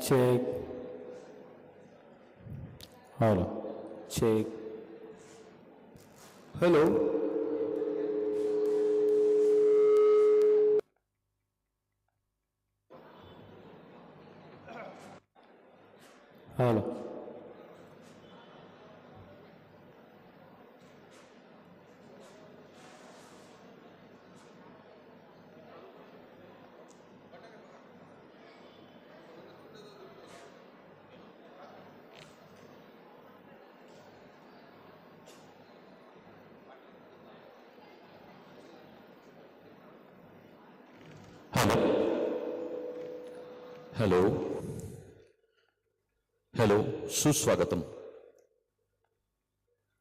check. Hello, check. Hello. Hello. Hello hello सुस्वागतम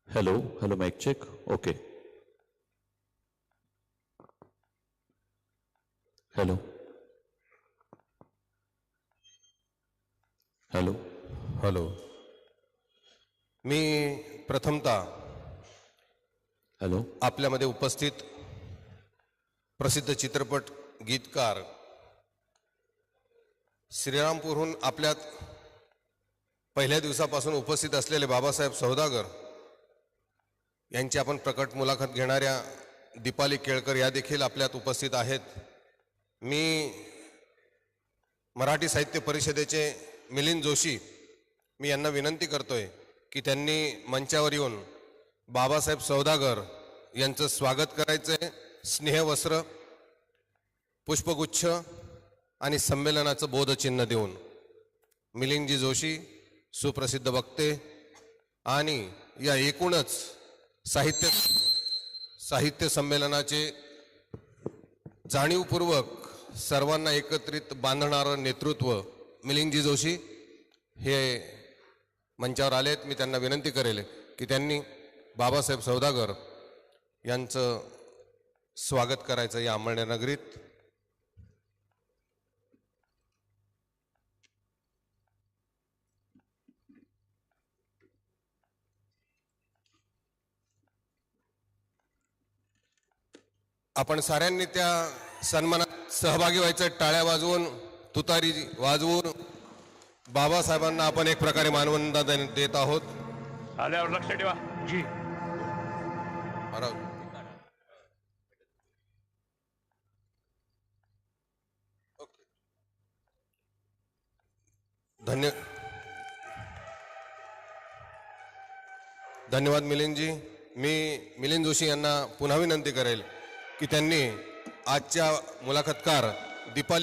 hello hello mike check okay hello hello hello मी प्रथमतः hello आपल्यामध्ये उपस्थित प्रसिद्ध चित्रपट गीतकार श्रीरामपूरहून आपल्यात पहिल्या दिवसापासून उपस्थित असलेले बाबासाहेब सौदागर यांची आपण प्रकट मुलाखत घेणाऱ्या दीपाली केळकर या देखील आपल्यात उपस्थित आहेत. मी मराठी साहित्य परिषदेचे मिलिंद जोशी मी यांना विनंती करतोय की त्यांनी मंचावर येऊन बाबासाहेब सौदागर यांचं स्वागत करायचंय. स्नेहवस्त्र पुष्पगुच्छ आणि संमेलनाचं बोधचिन्ह देऊन मिलिंदजी जोशी सुप्रसिद्ध वक्ते आणि या एकूणच साहित्य साहित्य संमेलनाचे जाणीवपूर्वक सर्वांना एकत्रित बांधणारं नेतृत्व मिलिंदजी जोशी हे मंचावर आले आहेत मी त्यांना विनंती करेल की त्यांनी बाबासाहेब सौदागर यांचं स्वागत करायचं या अंमळनेर नगरीत. आपण साऱ्यांनी त्या सन्मानात सहभागी व्हायचं टाळ्या वाजवून तुतारी वाजवून बाबासाहेबांना आपण एक प्रकारे मानवंदना दे- देत आहोत. आल्यावर लक्ष ठेवा. जी. धन्य धन्यवाद मिलिंदजी. मी मिलिंद जोशी यांना पुन्हा विनंती करेल. की त्यांनी आजच्या मुलाखतकार दीपाली